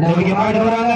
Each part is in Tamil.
बोलिए पॉइंट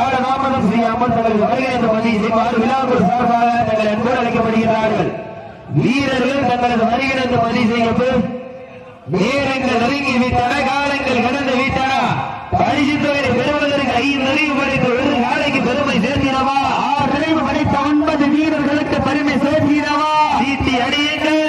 காலதாமதம் செய்யாமல் தங்கள் வருகை பதிவு செய்வார் விழாவுக்கு சார்பாக தங்கள் அன்போடு அழைக்கப்படுகிறார்கள். வீரர்கள் தங்களது வருகை என்று பதிவு செய்யப்பட்டு நேரங்கள் நெருங்கி விட்டன காலங்கள் கடந்து விட்டன பரிசு தொகையை பெறுவதற்கு ஐந்து நிறைவு படைத்து ஒரு நாளைக்கு பெருமை சேர்த்திடவா? ஆறு நிறைவு படைத்த ஒன்பது வீரர்களுக்கு பெருமை சேர்த்திடவா? சீட்டி அடியுங்கள்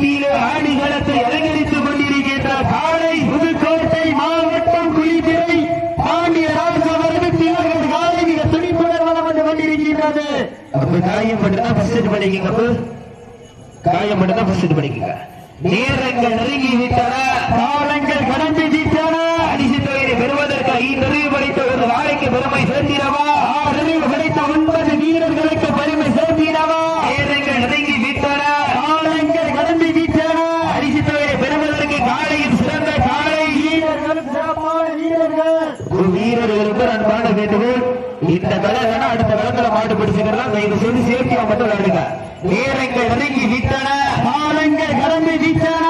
மத்தியிலே ஆடிகளத்தை அலங்கரித்துக் கொண்டிருக்கின்ற காலை புதுக்கோட்டை மாவட்டம் குளித்திரை பாண்டிய ராஜவர்மத்தியார்கள் காலை மிக துணிப்புடன் வளம் வந்து கொண்டிருக்கின்றது. அப்ப காயம் மட்டும்தான் ஃபர்ஸ்ட் பண்ணிக்கங்க அப்ப? காயம் மட்டும்தான் ஃபர்ஸ்ட் பண்ணிக்கங்க. நேரங்கள் நெருங்கி விட்டன காலங்கள் கடந்து விட்டன. அடிசித்தவரை பெறுவதற்கு ஐந்து அறிவு படித்த ஒரு வாழைக்கு பெருமை சேர்ந்திடவா இந்த தலைவனா அடுத்த களத்துல மாட்டு பிடிச்சுக்கலாம் தயவு செய்து சேர்த்தியா மட்டும் விளையாடுங்க. நேரங்கள் நெருங்கி விட்டன. காலங்கள் கிளம்பி விட்டன.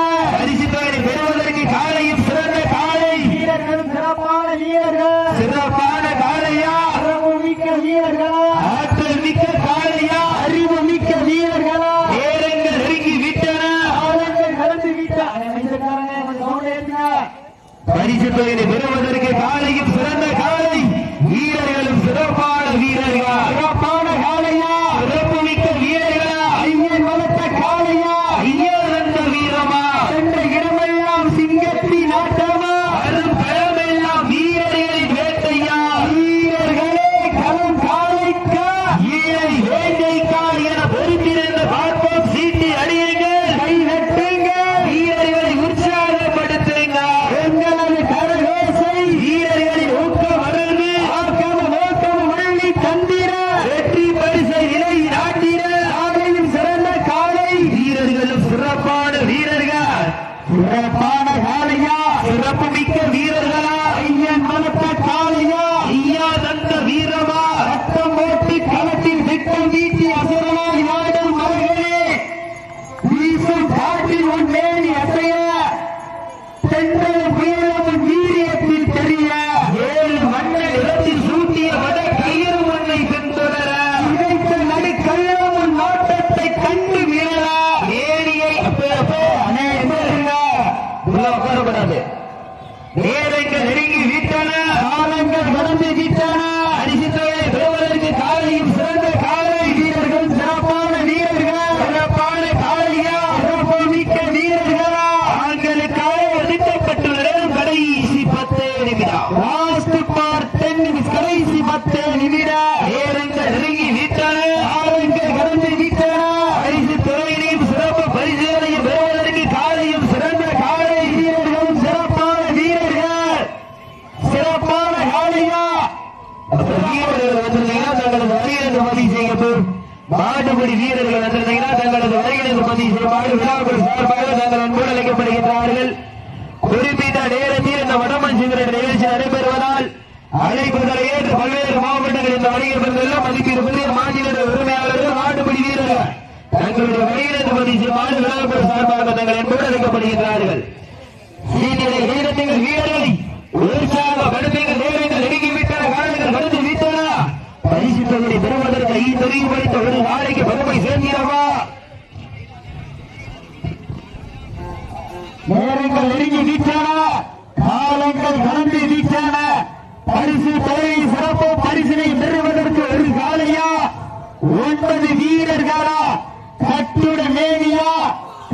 சிதற நிகழ்ச்சி நடைபெறுவதால் அழைப்புகளை ஏற்று பல்வேறு மாவட்டங்களில் இந்த வணிகர்களும் மதிப்பிருப்பது மாநில உரிமையாளர்கள் நாட்டுப்படி வீரர்கள் தங்களுடைய வணிகத்து பதிச்சு மாநில விழாக்கள் சார்பாக தங்கள் என்பது அழைக்கப்படுகிறார்கள் சீனியரை வீரத்தின் வீரர்களை உற்சாக படுத்துங்கள் நேரங்கள் நெருங்கிவிட்டன காலங்கள் கருத்து வீட்டனா பரிசு தொகுதி பெறுவதற்கு ஈ தெளிவுபடுத்த ஒரு நாளைக்கு பெருமை சேர்ந்திடவா? நேரங்கள் நெருங்கி வீட்டனா காலங்கள் கலந்து வீட்டான பரிசு தொகை சிறப்பு பரிசினை பெறுவதற்கு ஒரு காலையா ஒன்பது வீரர்களா? கட்டுட மேனியா?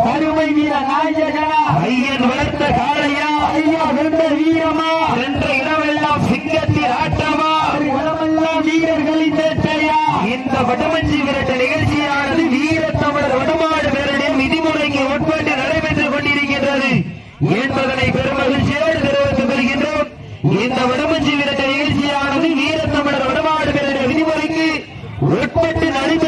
கருமை வீர நாயகனா? ஐயன் வளர்த்த காளையா? ஐயா வென்ற வீரமா? என்ற இடமெல்லாம் சிங்கத்தில் ஆட்டமா? இடமெல்லாம் வீரர்களின் வேட்டையா? இந்த வடமஞ்சி விரட்ட நிகழ்ச்சியானது வீர தமிழர் வடமாடு பேரணியின் விதிமுறைக்கு உட்பட்டு நடைபெற்றுக் கொண்டிருக்கின்றது. என்பதனை பெருமகிழ்ச்சி एक कोई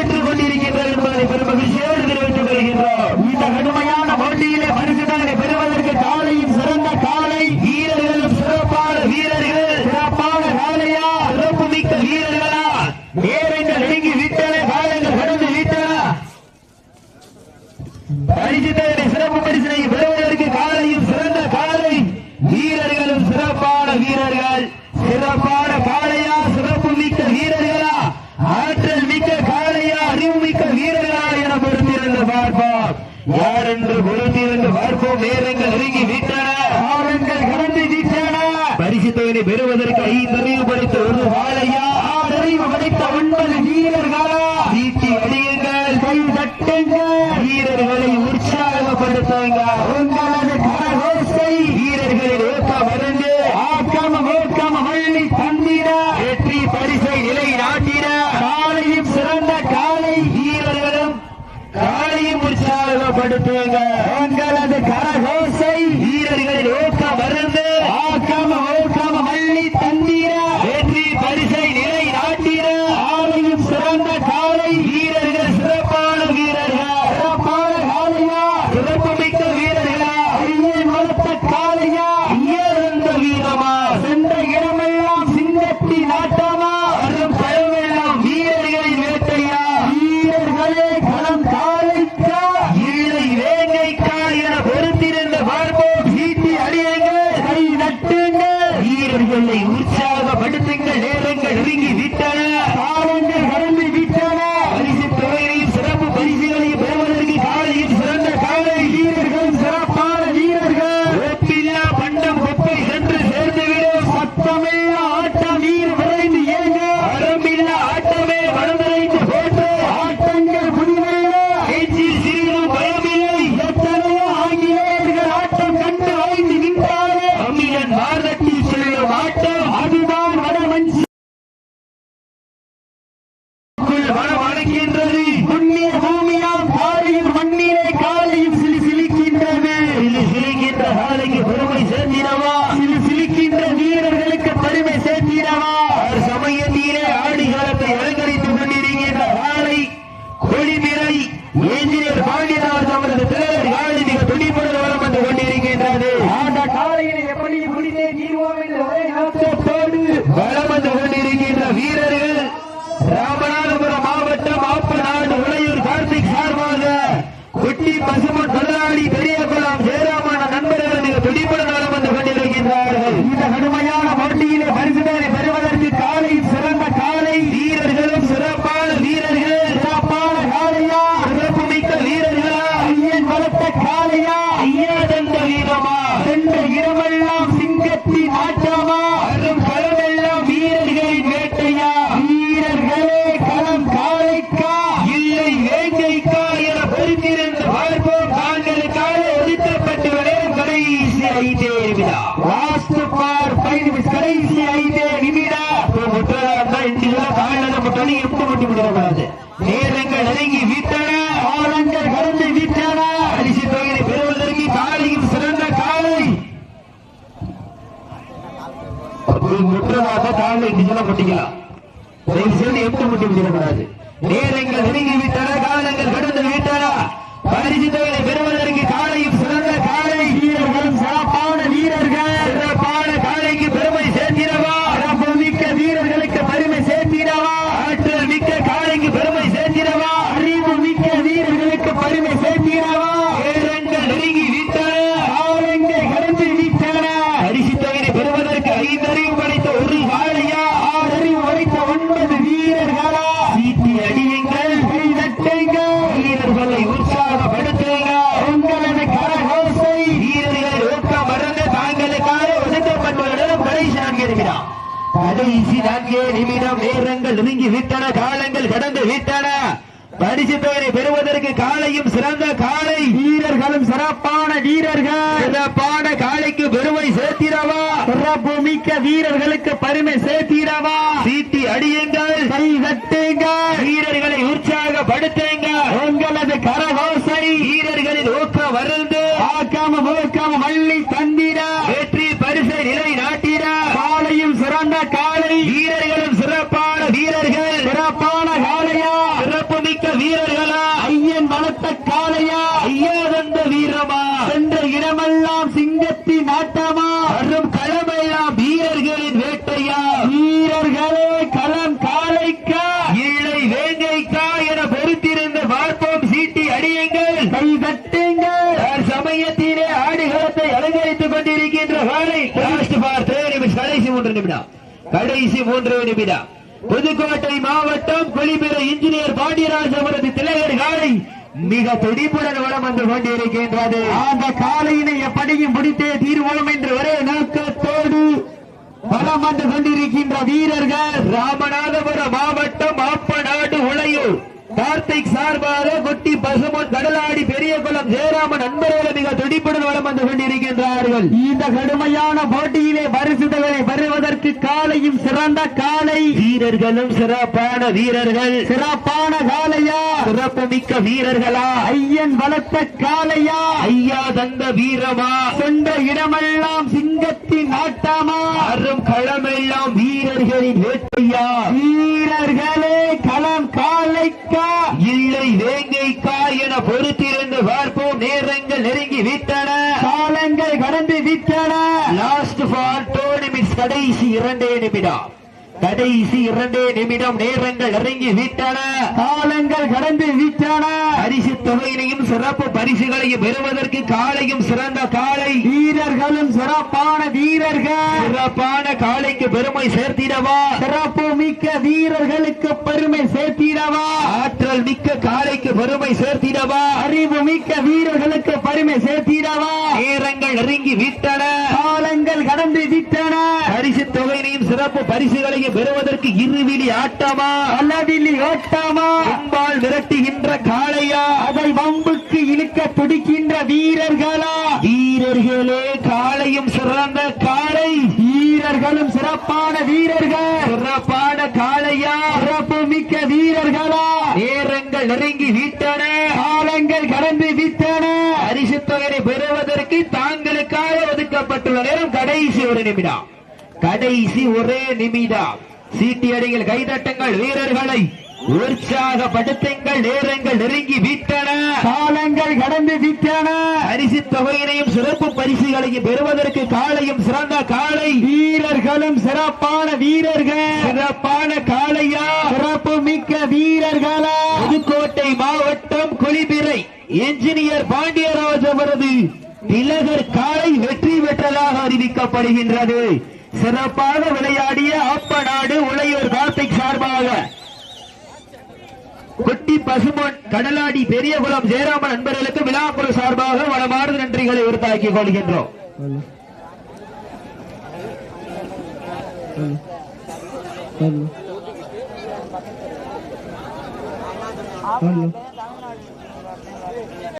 Madrid, madam last for five நிமிஷம் கடைசி ஐந்து நிமிடம் முட்டாளர் தான் இந்தியா தமிழ்நாடு முட்டாளி எப்போ முட்டி விடக்கூடாது நேரங்கள் நெருங்கி வீட்டன? ஆரங்கள் கடந்து வீட்டன? அரிசி தொகையை பெறுவதற்கு காலையில் சிறந்த காலை. முற்றதாக காலை நிஜம் முட்டிக்கலாம் தயவு செய்து எப்போ முட்டி விடக்கூடாது நேரங்கள் நெருங்கி விட்டன? பெறுவதற்கு காலையும் சிறந்த காலை வீரர்களும் சிறப்பான வீரர்கள். சிறப்பான காலைக்கு பெருமை சேர்த்திடவா? சிறப்பு மிக்க வீரர்களுக்கு பெருமை சேர்த்திடவா? சீட்டி அடியுங்கள். கை தட்டுங்கள். வீரர்களை உற்சாகப்படுத்துங்க உங்களது கரகோசை. வீரர்களின் ஊக்கம் வருந்து ஆக்காம மூக்காம மல்லி தந்திட வெற்றி பரிசை நிலை நாட்டிட காலையும் சிறந்த காலை வீரர்களும் சிறப்பான வீரர்கள் சிறப்பான காளையா சிறப்பு மிக்க வீரர்களா ஐயன் வளர்த்த காளையா ஐயா வந்த வீரமா சென்ற இடமெல்லாம் சிங்கத்தின் நாட்டமா வரும் களமெல்லாம் வீரர்களின் வேட்டையா வீரர்களே களம் காளைக்கா இழை வேங்கைக்கா என பொறுத்திருந்து பார்ப்போம் சீட்டி அடியுங்கள் கை தட்டுங்கள் சமயத்திலே ஆடுகளத்தை அலங்கரித்துக் கொண்டிருக்கின்ற வேலை லாஸ்ட் பார் நிமிஷம் கடைசி மூன்று நிமிடம் கடைசி மூன்று நிமிடம். புதுக்கோட்டை மாவட்டம் கொலிபிர இன்ஜினியர் பாண்டியராஜ் அவரது திலகர் காலை மிக துடிப்புடன் வளம் வந்து கொண்டிருக்கின்றது. அந்த காளையினை எப்படியும் பிடித்தே தீர்வோம் என்று ஒரே நோக்கத்தோடு பலம் வந்து கொண்டிருக்கின்ற வீரர்கள். ராமநாதபுரம் மாவட்டம் ஆப்பநாடு உளையூர் கார்த்திக் சார்பாக குட்டி பசுமன் கடலாடி பெரியகுளம் ஜெயராமன் நண்பர்கள் மிக துடிப்புடன் வளம் வந்து கொண்டிருக்கின்றார்கள். இந்த கடுமையான போட்டியிலே பரிசுகளை பெறுவதற்கு காலையும் சிறந்த காலை. வீரர்களும் சிறப்பான வீரர்கள். சிறப்பான காளையா சிறப்பு மிக்க வீரர்களா? ஐயன் வளர்த்த காளையா ஐயா தந்த வீரமா? சென்ற இடமெல்லாம் சிங்கத்தின் ஆட்டமா? அரும் களமெல்லாம் வீரர்களின் வேட்டையா? வீரர்களே களம் காளைக்கா இல்லை வேங்கைக்கா என பொறுத்திருந்து பார்ப்போம் நேரங்கள் நெருங்கி விட்டன. காலங்கள் கடந்து விட்டன. லாஸ்ட் ஃபார் டூ நிமிட்ஸ் கடைசி இரண்டே நிமிடம். கடைசி இரண்டே நிமிடம் நேரங்கள் நெருங்கி விட்டன. காலங்கள் கடந்து விட்டன. பரிசு தொகையினையும் சிறப்பு பரிசுகளையும் பெறுவதற்கு காலையும் சிறந்த காலை. வீரர்களும் சிறப்பான வீரர்கள். சிறப்பான காலைக்கு பெருமை சேர்த்திடவா? சிறப்பு மிக்க வீரர்களுக்கு பெருமை சேர்த்திடவா? ஆற்றல் மிக்க காலைக்கு பெருமை சேர்த்திடவா? அறிவு மிக்க வீரர்களுக்கு பெருமை சேர்த்திடவா? நேரங்கள் நெருங்கி விட்டன. காலங்கள் கடந்து விட்டன. பரிசு தொகையினையும் சிறப்பு பரிசுகளையும் பெறுவதற்கு இருவிழி ஆட்டமா? அளவிலி ஓட்டமா அம்பால் விரட்டுகின்ற காளையா? அதை வம்புக்கு இழுக்க துடிக்கின்ற வீரர்களா? வீரர்களே காளையும் சிறந்த காளை. வீரர்களும் சிறப்பான வீரர்கள். சிறப்பான காளையா? சிறப்பு மிக்க வீரர்களா? நேரங்கள் நெருங்கி விட்டன. காலங்கள் கடந்து விட்டன. பரிசு தொகையை பெறுவதற்கு தாங்களுக்காக ஒதுக்கப்பட்டுள்ள நேரம் கடைசி ஒரு நிமிடம். கடைசி ஒரே நிமிடம். சீட்டியடிகள் கைதட்டுங்கள் வீரர்களை உற்சாகப்படுத்துங்கள். நேரங்கள் நெருங்கி விட்டன. காலங்கள் கடந்து விட்டன. பரிசு தொகையினையும் சிறப்பு பரிசுகளையும் பெறுவதற்கு காலையும் சிறந்த காலை. வீரர்களும் சிறப்பான வீரர்கள். சிறப்பான காளையா? சிறப்பு மிக்க வீரர்களா? புதுக்கோட்டை மாவட்டம் குளிபிறை. என்ஜினியர் பாண்டியராஜ் அவரது திலகர் காலை வெற்றி பெற்றதாக அறிவிக்கப்படுகின்றது. சிறப்பாக விளையாடிய ஆப்பநாடு உளையூர் கார்த்திக் சார்பாக. குட்டி பசுமன் கடலாடி பெரியகுளம் ஜெயராமன் நண்பர்களுக்கு விழாக்குழு சார்பாக வளமார்ந்த நன்றிகளை உறுத்தாக்கிக் கொள்கின்றோம். Hello.